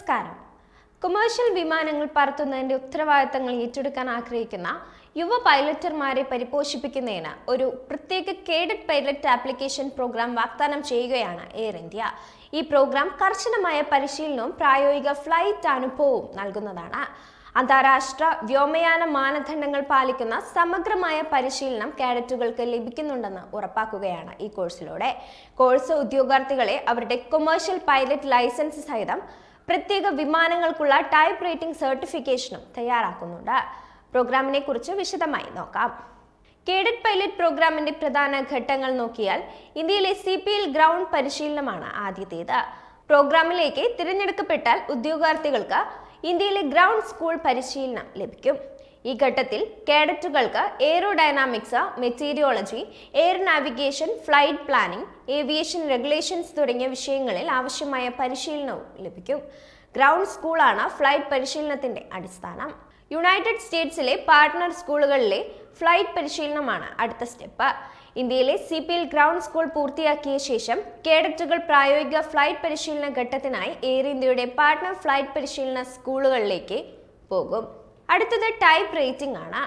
നമസ്കാരം. കൊമേഴ്ഷ്യൽ വിമാനങ്ങൾ പറത്തുന്നതിന്റെ ഉത്തരവാദിത്തങ്ങൾ ഏറ്റെടുക്കാൻ ആഗ്രഹിക്കുന്ന യുവ പൈലറ്റർമാരെ പരിപോഷിപ്പിക്കുന്നതിന് ഒരു പ്രത്യേക കേഡറ്റ് പൈലറ്റ് ആപ്ലിക്കേഷൻ പ്രോഗ്രാം വാഗ്ദാനം ചെയ്യുകയാണ് എയർ ഇന്ത്യ. ഈ പ്രോഗ്രാം കർശനമായ പരിശീലനവും പ്രായോഗിക ഫ്ലൈറ്റ് അനുഭവവും നൽകുന്നതാണ്. അന്താരാഷ്ട്ര വ്യോമയാന മാനദണ്ഡങ്ങൾ പാലിക്കുന്ന സമഗ്രമായ പരിശീലനം കാഡറ്റുകൾക്ക് ലഭിക്കുന്നുണ്ടെന്ന് ഉറപ്പാക്കുകയാണ് ഈ കോഴ്സിലൂടെ. കോഴ്സ് ഉദ്യോഗാർത്ഥികളെ അവരുടെ കൊമേഴ്ഷ്യൽ പൈലറ്റ് ലൈസൻസ് സഹിതം പ്രത്യേക വിമാനങ്ങൾക്കുള്ള ടൈപ്പ് റേറ്റിംഗ് സർട്ടിഫിക്കേഷനും തയ്യാറാക്കുന്നുണ്ട്. പ്രോഗ്രാമിനെ കുറിച്ച് വിശദമായി നോക്കാം. കേഡറ്റ് പൈലറ്റ് പ്രോഗ്രാമിന്റെ പ്രധാന ഘട്ടങ്ങൾ നോക്കിയാൽ ഇന്ത്യയിലെ സി പി എൽ ഗ്രൗണ്ട് പരിശീലനമാണ് ആദ്യത്തേത്. പ്രോഗ്രാമിലേക്ക് തിരഞ്ഞെടുക്കപ്പെട്ടാൽ ഉദ്യോഗാർത്ഥികൾക്ക് ഇന്ത്യയിലെ ഗ്രൗണ്ട് സ്കൂൾ പരിശീലനം ലഭിക്കും. ഈ ഘട്ടത്തിൽ കേഡറ്റുകൾക്ക് aerodynamics meteorology air navigation flight planning aviation regulations തുടങ്ങിയ വിഷയങ്ങളിൽ ആവശ്യമായ പരിശീലനവും ലഭിക്കും. ഗ്രൗണ്ട് സ്കൂളാണ് ഫ്ലൈറ്റ് പരിശീലനത്തിന്റെ അടിസ്ഥാനം. യുണൈറ്റഡ് സ്റ്റേറ്റ്സിലെ പാർട്ട്ണർ സ്കൂളുകളിലെ ഫ്ലൈറ്റ് പരിശീലനമാണ് അടുത്ത സ്റ്റെപ്പ്. ഇന്ത്യയിലെ C P L ground school പൂർത്തിയാക്കിയ ശേഷം കേഡറ്റുകൾ പ്രായോഗിക ഫ്ലൈറ്റ് പരിശീലന ഘട്ടത്തിനായി എയർ ഇന്ത്യയുടെ പാർട്ട്ണർ ഫ്ലൈറ്റ് പരിശീലന സ്കൂളുകളിലേക്ക് പോകും. അടുത്തത് ടൈപ്പ് റേറ്റിംഗ് ആണ്.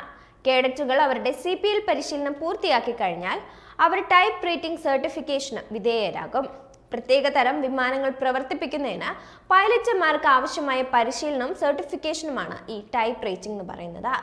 കേഡറ്റുകൾ അവരുടെ സി പി എൽ പരിശീലനം പൂർത്തിയാക്കി കഴിഞ്ഞാൽ അവർ ടൈപ്പ് റേറ്റിംഗ് സർട്ടിഫിക്കേഷന് വിധേയരാകും. പ്രത്യേക തരം വിമാനങ്ങൾ പ്രവർത്തിപ്പിക്കുന്നതിന് പൈലറ്റുമാർക്ക് ആവശ്യമായ പരിശീലനവും സർട്ടിഫിക്കേഷനുമാണ് ഈ ടൈപ്പ് റേറ്റിംഗ് എന്ന് പറയുന്നത്.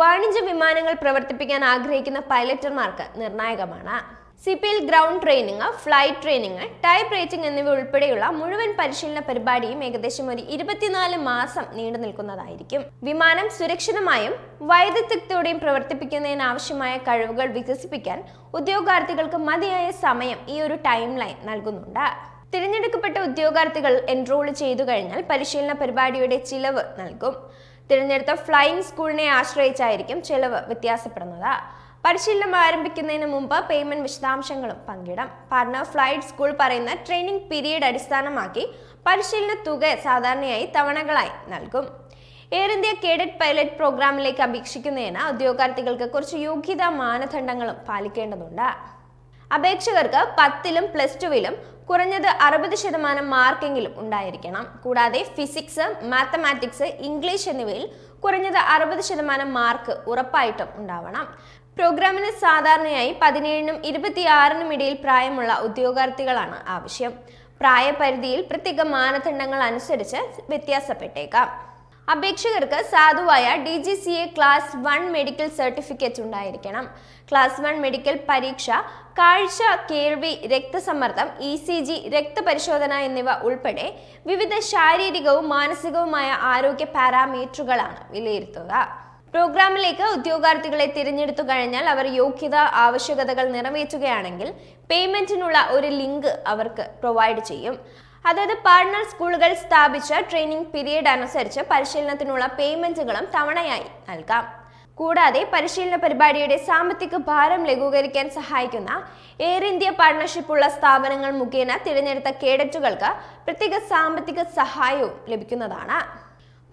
വാണിജ്യ വിമാനങ്ങൾ പ്രവർത്തിപ്പിക്കാൻ ആഗ്രഹിക്കുന്ന പൈലറ്റർമാർക്ക് നിർണായകമാണ്. C P L ground training flight training type rating എന്നിവ ഉൾപ്പെടെയുള്ള മുഴുവൻ പരിശീലന പരിപാടിയും ഏകദേശം ഒരു ഇരുപത്തിനാല് മാസം നീണ്ടു നിൽക്കുന്നതായിരിക്കും. വിമാനം സുരക്ഷിതമായും വൈദഗ്ധ്യത്തോടെയും പ്രവർത്തിപ്പിക്കുന്നതിന് ആവശ്യമായ കഴിവുകൾ വികസിപ്പിക്കാൻ ഉദ്യോഗാർത്ഥികൾക്ക് മതിയായ സമയം ഈ ഒരു ടൈം ലൈൻ നൽകുന്നുണ്ട്. തിരഞ്ഞെടുക്കപ്പെട്ട ഉദ്യോഗാർത്ഥികൾ എൻറോൾ ചെയ്തു കഴിഞ്ഞാൽ പരിശീലന പരിപാടിയുടെ ചിലവ് നൽകും. തിരഞ്ഞെടുത്ത ഫ്ലൈയിങ് സ്കൂളിനെ ആശ്രയിച്ചായിരിക്കും ചെലവ് വ്യത്യാസപ്പെടുന്നത്. പരിശീലനം ആരംഭിക്കുന്നതിന് മുമ്പ് പേയ്മെന്റ് വിശദാംശങ്ങളും പങ്കിടാം. പാർട്ണർ ഫ്ലൈറ്റ് സ്കൂൾ പറയുന്ന ട്രെയിനിങ് പീരീഡ് അടിസ്ഥാനമാക്കി പരിശീലന തുക സാധാരണയായി തവണകളായി നൽകും. എയർ ഇന്ത്യ കേഡറ്റ് പൈലറ്റ് പ്രോഗ്രാമിലേക്ക് അപേക്ഷിക്കുന്നതിന് ഉദ്യോഗാർത്ഥികൾക്ക് കുറച്ച് യോഗ്യതാ മാനദണ്ഡങ്ങളും പാലിക്കേണ്ടതുണ്ട്. അപേക്ഷകർക്ക് പത്തിലും പ്ലസ് ടുവിലും കുറഞ്ഞത് അറുപത് ശതമാനം മാർക്കെങ്കിലും ഉണ്ടായിരിക്കണം. കൂടാതെ ഫിസിക്സ് മാത്തമാറ്റിക്സ് ഇംഗ്ലീഷ് എന്നിവയിൽ കുറഞ്ഞത് അറുപത് ശതമാനം മാർക്ക് ഉറപ്പായിട്ടും ഉണ്ടാവണം. പ്രോഗ്രാമിന് സാധാരണയായി പതിനേഴിനും ഇരുപത്തിയാറിനും ഇടയിൽ പ്രായമുള്ള ഉദ്യോഗാർത്ഥികളാണ് ആവശ്യം. പ്രായപരിധിയിൽ പ്രത്യേക മാനദണ്ഡങ്ങൾ അനുസരിച്ച് വ്യത്യാസപ്പെട്ടേക്കാം. അപേക്ഷകർക്ക് സാധുവായ D G C A class one medical certificate ഉണ്ടായിരിക്കണം. ക്ലാസ് വൺ മെഡിക്കൽ പരീക്ഷ കാഴ്ച കേൾവി രക്തസമ്മർദ്ദം ഇ സി ജി രക്തപരിശോധന എന്നിവ ഉൾപ്പെടെ വിവിധ ശാരീരികവും മാനസികവുമായ ആരോഗ്യ പാരാമീറ്ററുകളാണ് വിലയിരുത്തുക. പ്രോഗ്രാമിലേക്ക് ഉദ്യോഗാർത്ഥികളെ തിരഞ്ഞെടുത്തു കഴിഞ്ഞാൽ അവർ യോഗ്യത ആവശ്യകതകൾ നിറവേറ്റുകയാണെങ്കിൽ പേയ്മെന്റിനുള്ള ഒരു ലിങ്ക് അവർക്ക് പ്രൊവൈഡ് ചെയ്യും. അതായത് പാർട്ണർ സ്കൂളുകൾ സ്ഥാപിച്ച ട്രെയിനിങ് പീരീഡ് അനുസരിച്ച് പരിശീലനത്തിനുള്ള പേയ്മെന്റുകളും തവണയായി നൽകാം. കൂടാതെ പരിശീലന പരിപാടിയുടെ സാമ്പത്തിക ഭാരം ലഘൂകരിക്കാൻ സഹായിക്കുന്ന എയർ ഇന്ത്യ പാർട്ണർഷിപ്പ് ഉള്ള സ്ഥാപനങ്ങൾ മുഖേന തിരഞ്ഞെടുത്ത കേഡറ്റുകൾക്ക് പ്രത്യേക സാമ്പത്തിക സഹായവും ലഭിക്കുന്നതാണ്.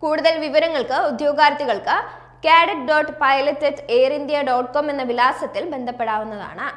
കൂടുതൽ വിവരങ്ങൾക്ക് ഉദ്യോഗാർത്ഥികൾക്ക് cadet dot pilot at air India dot com എന്ന വിലാസത്തിൽ ബന്ധപ്പെടാവുന്നതാണ്.